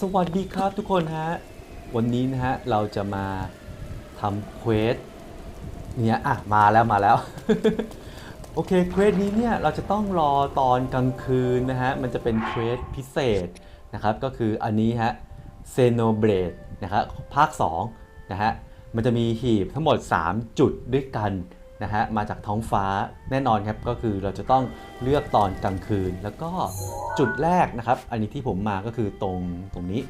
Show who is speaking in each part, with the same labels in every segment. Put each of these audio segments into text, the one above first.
Speaker 1: สวัสดีครับทุกคนฮะ วันนี้นะฮะ เราจะมาทำเควสเนี่ยอะ มาแล้วมาแล้ว โอเคเควสนี้เนี่ย เราจะต้องรอตอนกลางคืนนะฮะ มันจะเป็นเควสพิเศษนะครับ ก็คืออันนี้ฮะเซโนเบรดนะครับภาค2นะฮะ มันจะมีหีบทั้งหมด 3 จุดด้วยกัน นะฮะมาจากท้องฟ้าแน่นอนครับก็คือเราจะต้องเลือกตอนกลางคืน แล้วก็จุดแรกนะครับ อันนี้ที่ผมมาก็คือตรงตรงนี้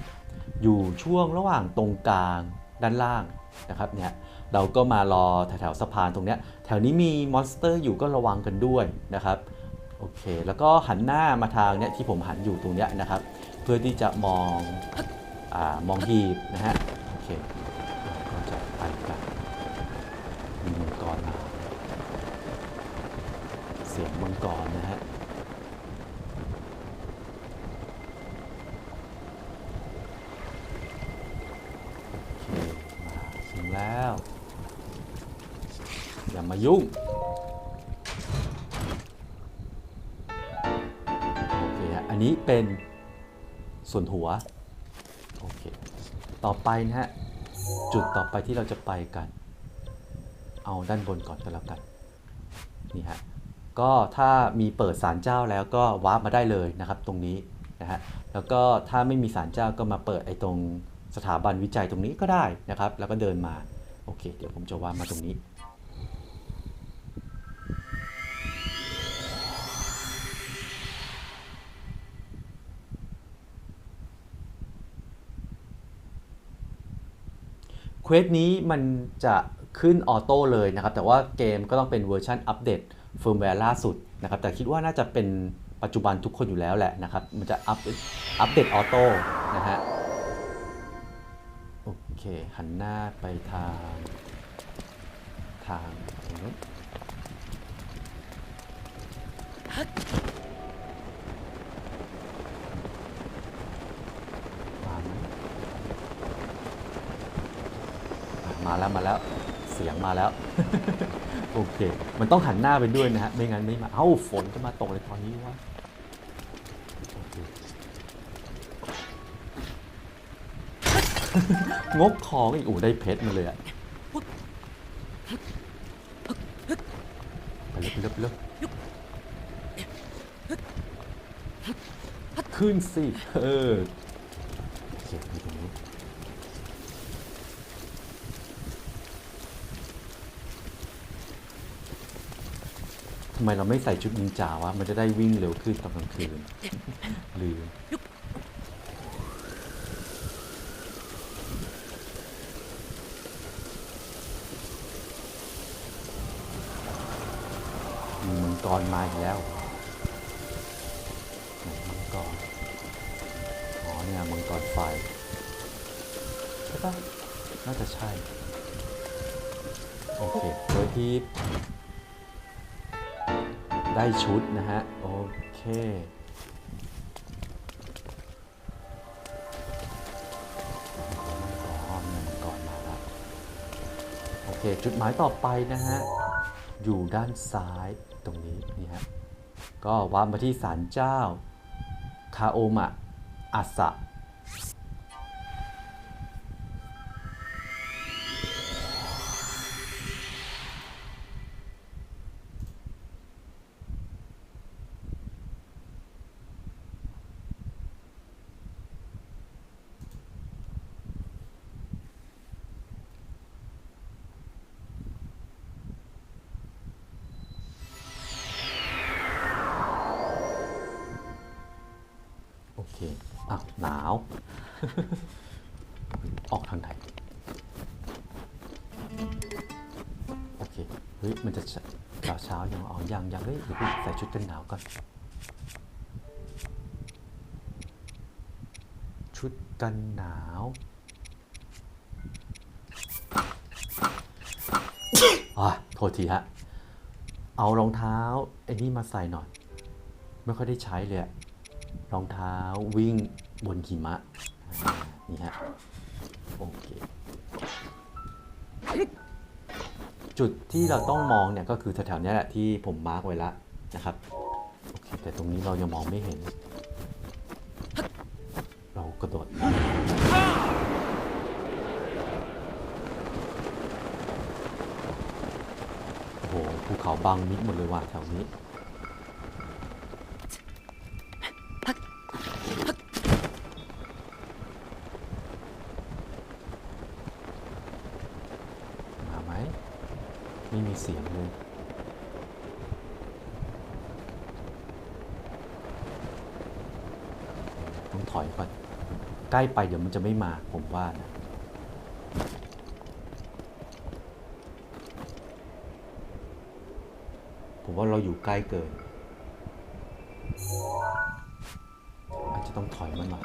Speaker 1: อยู่ช่วงระหว่างตรงกลางด้านล่างนะครับเนี่ยเราก็มารอแถวๆสะพานตรงเนี้ยแถวนี้มีมอนสเตอร์อยู่ก็ระวังกันด้วยนะครับโอเค แล้วก็หันหน้ามาทางเนี้ยที่ผมหันอยู่ตรงเนี้ยนะครับ เพื่อที่จะมองอมองหีบนะฮะโอเคเราก็จะไปกันมีมังกรมาเสียงมังกรนะฮะ โอเค มาถึง แล้ว อย่ามายุ่ง โอเคฮะ อันนี้เป็นส่วนหัว โอเค ต่อไปนะฮะ จุดต่อไปที่เราจะไปกัน เอาด้านบนก่อนก็แล้วกัน นี่ฮะ ก็ถ้ามีเปิดศาลเจ้าแล้วก็วาร์ปมาได้เลยนะครับตรงนี้นะฮะ แล้วก็ถ้าไม่มีศาลเจ้าก็มาเปิดไอ้ตรง สถาบันวิจัยตรงนี้ก็ได้นะครับ แล้วก็เดินมาโอเค เดี๋ยวผมจะวาร์ปมาตรงนี้เควสนี้มันจะขึ้นออโต้เลยนะครับ แต่ว่าเกมก็ต้องเป็นเวอร์ชันอัปเดตเฟิร์มแวร์ล่าสุดนะครับ แต่คิดว่าน่าจะเป็นปัจจุบันทุกคนอยู่แล้วแหละนะครับ มันจะอัปอัปเดตออโต้นะฮะ เคหันหน้าไปทาง ทางตรงนู้นมาไหมมาแล้วมาแล้วเสียงมาแล้ว โอเค มันต้องหันหน้าไปด้วยนะฮะ ไม่งั้นไม่มา เอ้าฝนจะมาตกเลยตอนนี้วะโอเค งกของอีกโอ้ได้เพชรมาเลยอะไปเลิกเลิกเลิกขึ้นสิเออโอเคอยู่ตรงนี้ทำไมเราไม่ใส่ชุดนินจาวะ มันจะได้วิ่งเร็วขึ้นตอนกลางคืนลืมมั งกรมาอีกแล้วมังกรอ๋อเนี่ยมังกรไฟใช่ปะน่าจะใช่ โอเคโดยที่ได้ชุดนะฮะ โอเคก่อนก่อนมาแล้วโอเคจุดหมายต่อไปนะฮะ อยู่ด้านซ้าย ตรงนี้นี่ฮะก็วางมาที่ศาลเจ้าคาโอมะอาสะ เคอ้าวหนาว ออกทางไหนโอเค เฮ้ย มันจะเช้าเช้ายังอ๋อยังยังเฮ้ยเดี๋ยวพใส่ชุดกันหนาวก่อน ชุดกันหนาว อะโทษทีฮะ เอารองเท้าไอ้นี่มาใส่หน่อย ไม่ค่อยได้ใช้เลยอะ รองเท้าวิ่งบนหิมะอ่านี่ฮะโอเคจุดที่เราต้องมองเนี่ยก็คือแถวๆนี้แหละที่ผมมาร์กไว้แล้วนะครับโอเคแต่ตรงนี้เรายังมองไม่เห็น เรากระโดดโอ้โหภูเขาบังมิดหมดเลยว่ะแถวนี้ มาไหม ไม่มีเสียงเลยต้องถอยก่อน ใกล้ไปเดี๋ยวมันจะไม่มาผมว่านะผมว่าเราอยู่ใกล้เกิน อาจจะต้องถอยมาหน่อย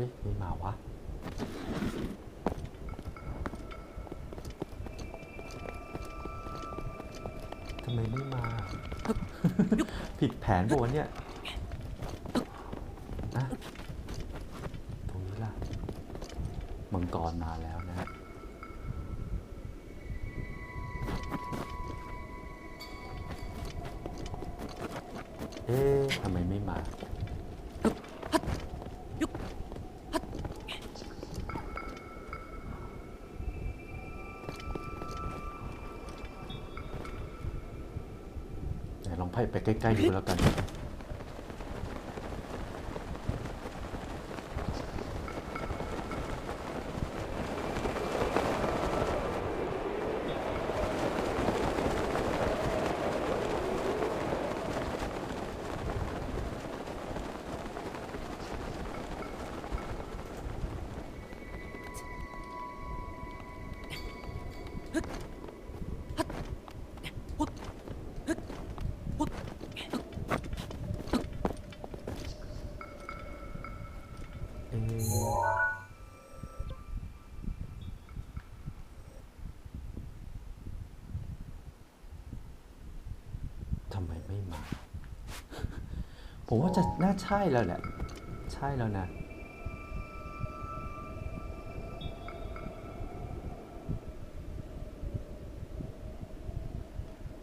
Speaker 1: ฮ้ยไม่มาวะทำไมไม่มา ผิดแผนปะวะเนี่ยนะตรงนี้ล่ะ มังกรมาแล้วนะฮะเอ๊ะทำไมไม่มา ไปใกล้ๆดูแล้วกัน ไม่มา ผมว่าจะน่าใช่แล้วแหละ ใช่แล้วนะ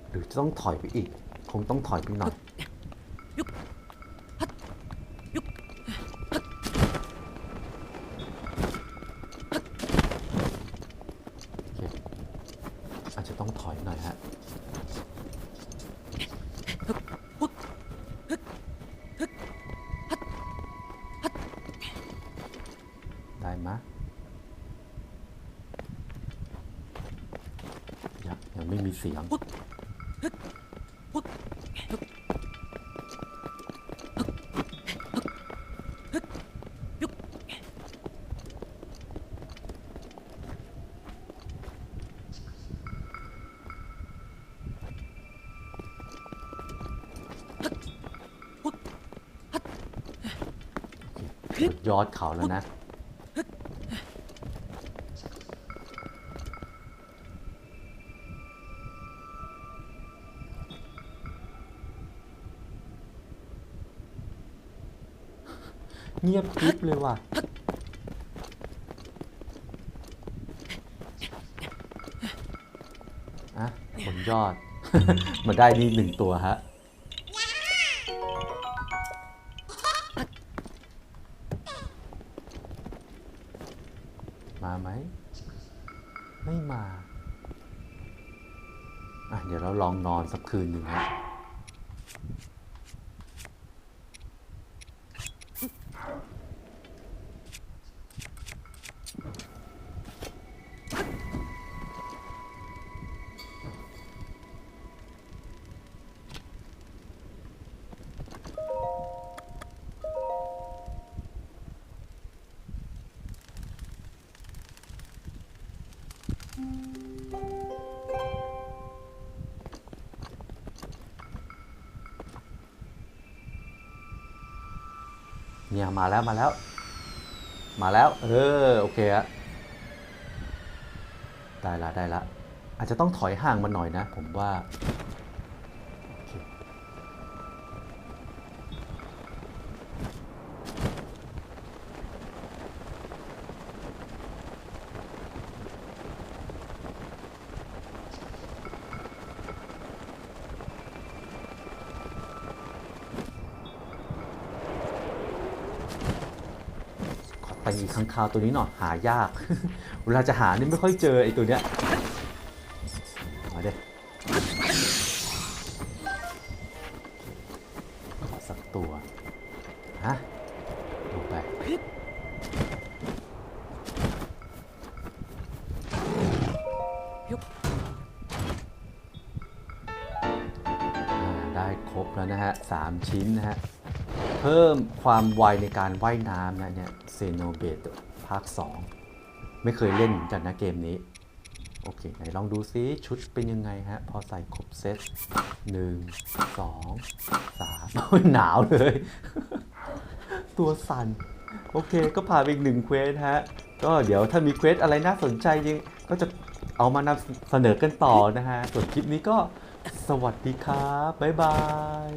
Speaker 1: หรือจะต้องถอยไปอีก คงต้องถอยไปหน่อยอาจจะต้องถอยหน่อยฮะ ไม่มีเสียงสุดยอดเขาแล้วนะ ยบกริบเลยว่ะ อะ ผลยอด มาได้นี่หนึ่งตัวฮะ มาไหม ไม่มา อะ เดี๋ยวเราลองนอนสักคืนหนึ่งฮะ เนี่ยมาแล้วมาแล้ว มาแล้ว เออโอเคอะได้ละได้ละอาจจะต้องถอยห่างมาหน่อยนะ ผมว่า ไปอีกข้างคาวตัวนี้หน่อยหายาก เวลาจะหานี่ไม่ค่อยเจอไอ้ตัวเนี้ยมาเด้สักตัวฮะลงไปได้ครบแล้วนะฮะสามชิ้นนะฮะ พิ่มความไวในการว่ายน้ำนะเนี่ยเซโนเบตภาค 2 ไม่เคยเล่นเหมือนกันนะเกมนี้ โอเค ไหนลองดูซิชุดเป็นยังไงฮะ พอใส่ครบเซตหนึ่งสองสามโอ้หนาวเลย ตัวสั่น โอเค ก็ผ่านไปอีกหนึ่งเควสฮะ ก็เดี๋ยวถ้ามีเควสอะไรน่าสนใจจริงก็จะเอามานำเสนอกันต่อนะฮะ ส่วนคลิปนี้ก็สวัสดีครับ บ๊ายบาย